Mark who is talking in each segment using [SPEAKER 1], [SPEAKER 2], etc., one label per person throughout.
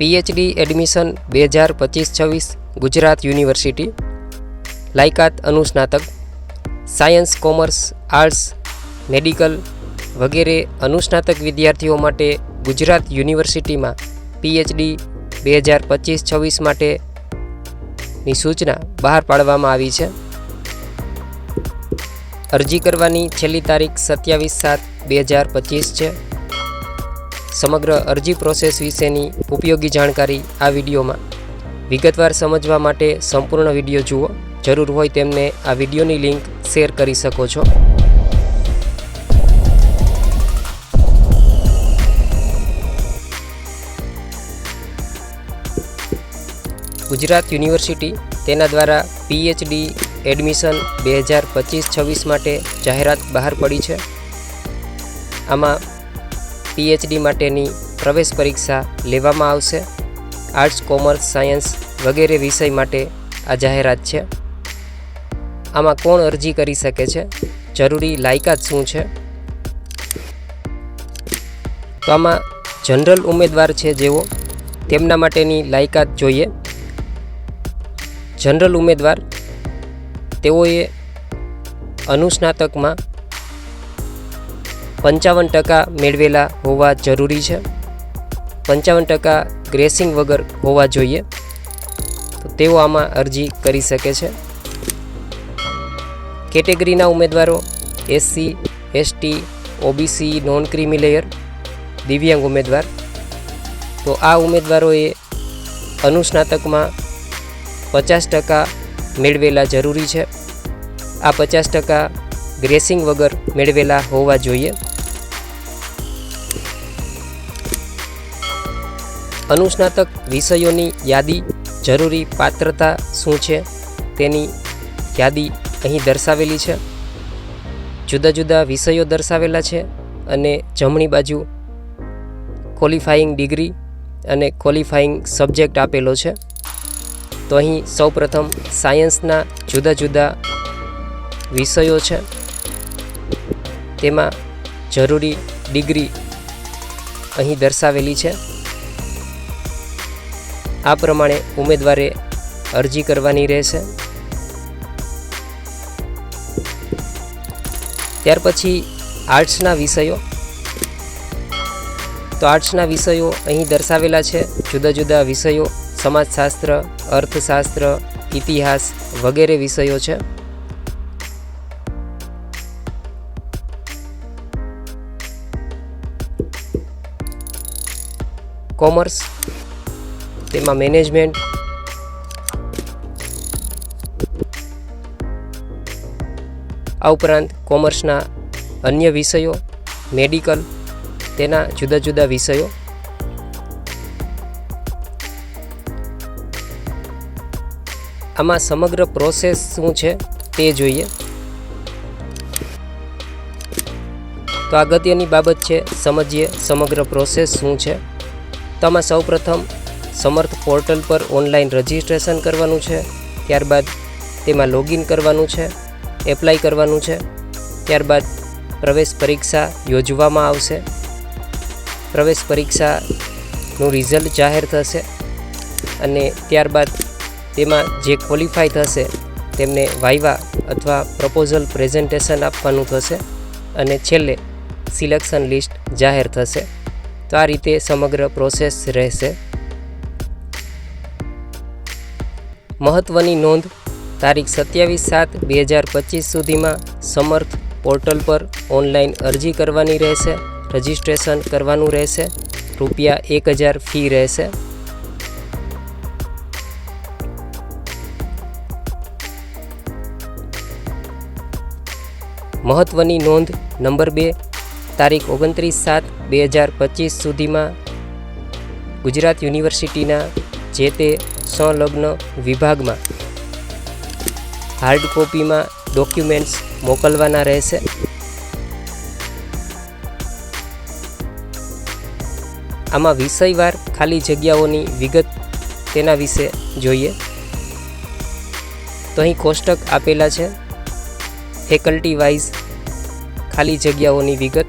[SPEAKER 1] PhD admission બે હજાર પચીસ છવ્વીસ ગુજરાત યુનિવર્સિટી. લાયકાત અનુસ્નાતક સાયન્સ કોમર્સ આર્ટ્સ મેડિકલ વગેરે અનુસ્નાતક વિદ્યાર્થીઓ માટે ગુજરાત યુનિવર્સિટીમાં પીએચડી બે હજાર પચીસ છવ્વીસ માટેની સૂચના બહાર પાડવામાં આવી છે. અરજી કરવાની છેલ્લી તારીખ સત્યાવીસ સાત બે હજાર પચીસ છે. સમગ્ર અરજી પ્રોસેસ વિશેની ઉપયોગી જાણકારી આ વિડીયોમાં. વિગતવાર સમજવા માટે સંપૂર્ણ વીડિયો જુઓ. જરૂર હોય તેમને આ વિડીયોની લિંક શેર કરી શકો છો. ગુજરાત યુનિવર્સિટી તેના દ્વારા પીએચડી એડમિશન બે હજાર પચીસ છવ્વીસ માટે જાહેરાત બહાર પડી છે. આમાં પીએચડી માટેની પ્રવેશ પરીક્ષા લેવામાં આવશે. આર્ટ્સ કોમર્સ સાયન્સ વગેરે વિષય માટે આ જાહેરાત છે. આમાં કોણ અરજી કરી શકે છે? જરૂરી લાયકાત શું છે? તો આમાં જનરલ ઉમેદવાર છે જેઓ. તેમના માટેની લાયકાત જોઈએ. જનરલ ઉમેદવાર. તેઓએ અનુસ્નાતકમાં પંચાવન ટકા મેળવેલા હોવા જરૂરી છે. પંચાવન ટકા ગ્રેસિંગ વગર હોવા જોઈએ. તો તેઓ આમાં અરજી કરી શકે છે. કેટેગરીના ઉમેદવારો SC, ST, OBC non creamy layer દિવ્યાંગ ઉમેદવાર. તો આ ઉમેદવારોએ અનુસ્નાતકમાં પચાસ ટકા મેળવેલા જરૂરી છે. આ પચાસ ટકા ગ્રેસિંગ વગર મેળવેલા હોવા જોઈએ. અનુસ્નાતક વિષયોની યાદી જરૂરી પાત્રતા શું છે? તેની યાદી અહીં દર્શાવેલી છે. જુદા જુદા વિષયો દર્શાવેલા છે અને જમણી બાજુ ક્વોલિફાઈંગ ડિગ્રી અને ક્વોલિફાઈંગ સબ્જેક્ટ આપેલો છે. તો અહીં સૌપ્રથમ સાયન્સના જુદા જુદા વિષયો છે. તેમાં જરૂરી ડિગ્રી અહીં દર્શાવેલી છે. આ પ્રમાણે ઉમેદવારે અરજી કરવાની રહેશે. ત્યાર પછી આર્ટ્સના વિષયો. તો આર્ટ્સના વિષયો અહીં દર્શાવેલા છે. જુદા જુદા વિષયો, સમાજશાસ્ત્ર, અર્થશાસ્ત્ર, ઇતિહાસ વગેરે વિષયો છે. કોમર્સ તેમાં મેનેજમેન્ટ આ ઉપરાંત કોમર્સના અન્ય વિષયો મેડિકલ તેના જુદા જુદા વિષયો. આમાં સમગ્ર પ્રોસેસ શું છે તે જોઈએ. તો અગત્યની બાબત છે, સમજીએ સમગ્ર પ્રોસેસ શું છે. તો આમાં સૌપ્રથમ સમર્થ પોર્ટલ પર ઓનલાઈન રજિસ્ટ્રેશન કરવાનું છે. ત્યારબાદ તેમાં લોગિન કરવાનું છે, એપ્લાય કરવાનું છે. ત્યારબાદ પ્રવેશ પરીક્ષા યોજવામાં આવશે. પ્રવેશ પરીક્ષાનું રિઝલ્ટ જાહેર થશે અને ત્યારબાદ તેમાં જે ક્વોલિફાય થશે તેમને વાઇવા અથવા પ્રપોઝલ પ્રેઝન્ટેશન આપવાનું થશે અને છેલ્લે સિલેક્શન લિસ્ટ જાહેર થશે. તો આ રીતે સમગ્ર પ્રોસેસ રહેશે. મહત્ત્વની નોંધ તારીખ સત્યાવીસ સાત બે હજાર પચીસ સુધીમાં સમર્થ પોર્ટલ પર ઓનલાઈન અરજી કરવાની રહેશે, રજિસ્ટ્રેશન કરવાનું રહેશે, રૂપિયા એક હજાર ફી રહેશે. મહત્ત્વની નોંધ નંબર બે, તારીખ ઓગણત્રીસ સાત બે હજાર પચીસ સુધીમાં ગુજરાત યુનિવર્સિટીના જે તે સંલગ્ન વિભાગમાં હાર્ડ કોપીમાં ડોક્યુમેન્ટ્સ મોકલવાના રહેશે. આમાં વિષયવાર ખાલી જગ્યાઓની વિગત તેના વિશે જોઈએ. તો અહીં કોષ્ટક આપેલા છે. ફેકલ્ટી વાઇઝ ખાલી જગ્યાઓની વિગત.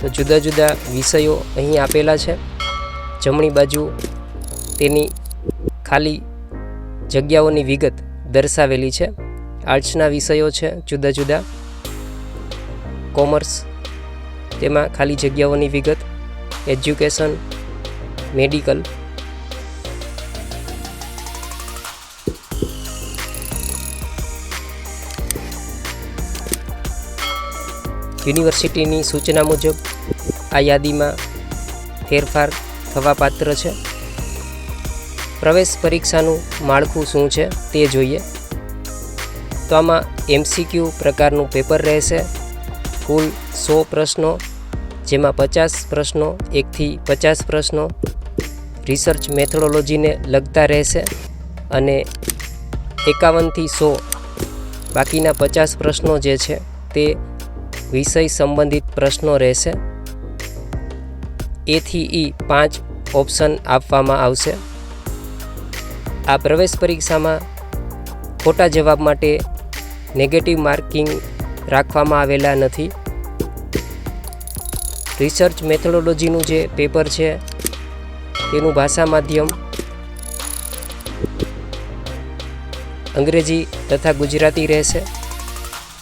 [SPEAKER 1] તો જુદા જુદા વિષયો અહીં આપેલા છે. જમણી બાજુ તેની ખાલી જગ્યાઓની વિગત દર્શાવેલી છે. આર્ટ્સના વિષયો છે, જુદા જુદા. કોમર્સ, તેમાં ખાલી જગ્યાઓની વિગત. Education, medical. યુનિવર્સિટીની સૂચના મુજબ આ યાદીમાં ફેરફાર થવા પાત્ર છે. પ્રવેશ પરીક્ષાનું માળખું શું છે તે જોઈએ. તો આમાં એમસીક્યુ પ્રકારનું પેપર રહેશે. કુલ સો પ્રશ્નો, જેમાં પચાસ પ્રશ્નો, એકથી પચાસ પ્રશ્નો રિસર્ચ મેથોડોલોજીને લગતા રહેશે અને એકાવનથી સો બાકીના પચાસ પ્રશ્નો જે છે તે વિષય સંબંધિત પ્રશ્નો રહેશે. એથી ઈ પાંચ ઓપ્શન આપવામાં આવશે. આ પ્રવેશ પરીક્ષામાં ખોટા જવાબ માટે નેગેટિવ માર્કિંગ રાખવામાં આવેલા નથી. રિસર્ચ મેથોડોલોજીનું જે પેપર છે, તેનું ભાષા માધ્યમ અંગ્રેજી તથા ગુજરાતી રહેશે.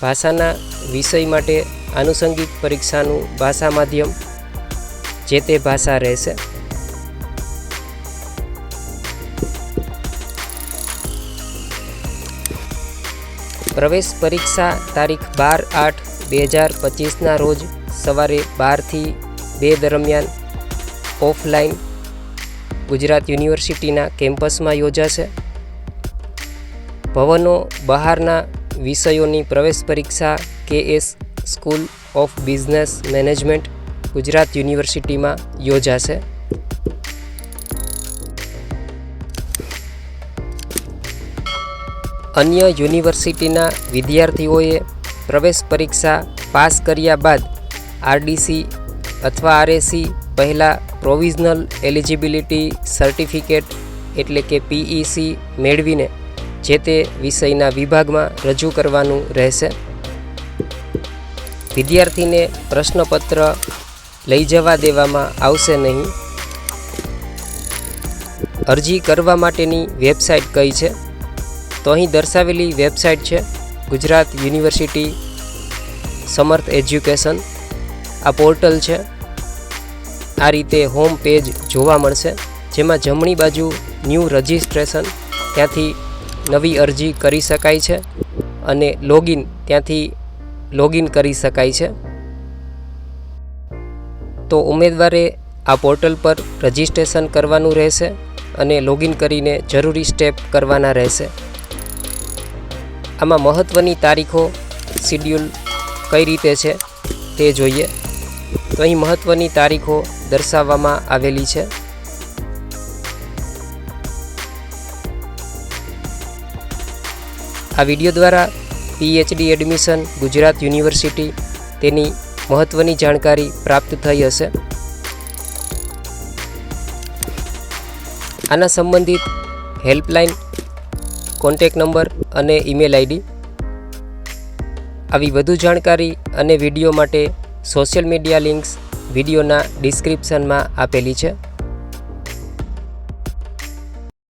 [SPEAKER 1] ભાષાના વિષય માટે આનુષંગિક પરીક્ષાનું ભાષા માધ્યમ જે તે ભાષા રહેશે. પ્રવેશ પરીક્ષા તારીખ બાર આઠ બે હજાર પચીસના રોજ સવારે બારથી બે દરમિયાન ઓફલાઈન ગુજરાત યુનિવર્સિટીના કેમ્પસમાં યોજાશે. ભવનો બહારના વિષયોની પ્રવેશ પરીક્ષા K S school of business management Gujarat યુનિવર્સિટીમાં યોજાશે. અન્ય યુનિવર્સિટીના વિદ્યાર્થીઓએ પ્રવેશ પરીક્ષા પાસ કર્યા બાદ આરડીસી અથવા આરએસી પહેલાં પ્રોવિઝનલ એલિજિબિલિટી સર્ટિફિકેટ એટલે કે પીઈસી મેળવીને જે તે વિષયના વિભાગમાં રજૂ કરવાનું રહેશે. વિદ્યાર્થીને પ્રશ્નપત્ર લઈ જવા દેવામાં આવશે નહીં. અરજી કરવા માટેની વેબસાઇટ કઈ છે? તો અહીં દર્શાવેલી વેબસાઇટ છે ગુજરાત યુનિવર્સિટી સમર્થ એજ્યુકેશન. આ પોર્ટલ છે. આ રીતે હોમ પેજ જોવા મળશે, જેમાં જમણી બાજુ ન્યૂ રજિસ્ટ્રેશન ત્યાંથી નવી અરજી કરી શકાય છે અને લોગિન ત્યાંથી લોગિન કરી શકાય છે. તો ઉમેદવારે આ પોર્ટલ પર રજિસ્ટ્રેશન કરવાનું રહેશે અને લોગિન કરીને જરૂરી સ્ટેપ કરવાના રહેશે. આમાં મહત્ત્વની તારીખો શિડ્યુલ કઈ રીતે છે તે જોઈએ. તો અહીં મહત્ત્વની તારીખો દર્શાવવામાં આવેલી છે. આ વીડિયો દ્વારા પીએચડી એડમિશન ગુજરાત યુનિવર્સિટી તેની મહત્ત્વની જાણકારી પ્રાપ્ત થઈ હશે. આના સંબંધિત હેલ્પલાઇન કોન્ટેક નંબર અને ઈમેલ આઈડી. આવી વધુ જાણકારી અને વીડિયો માટે સોશિયલ મીડિયા લિંક્સ વિડીયોના ડિસ્ક્રિપ્શનમાં આપેલી છે.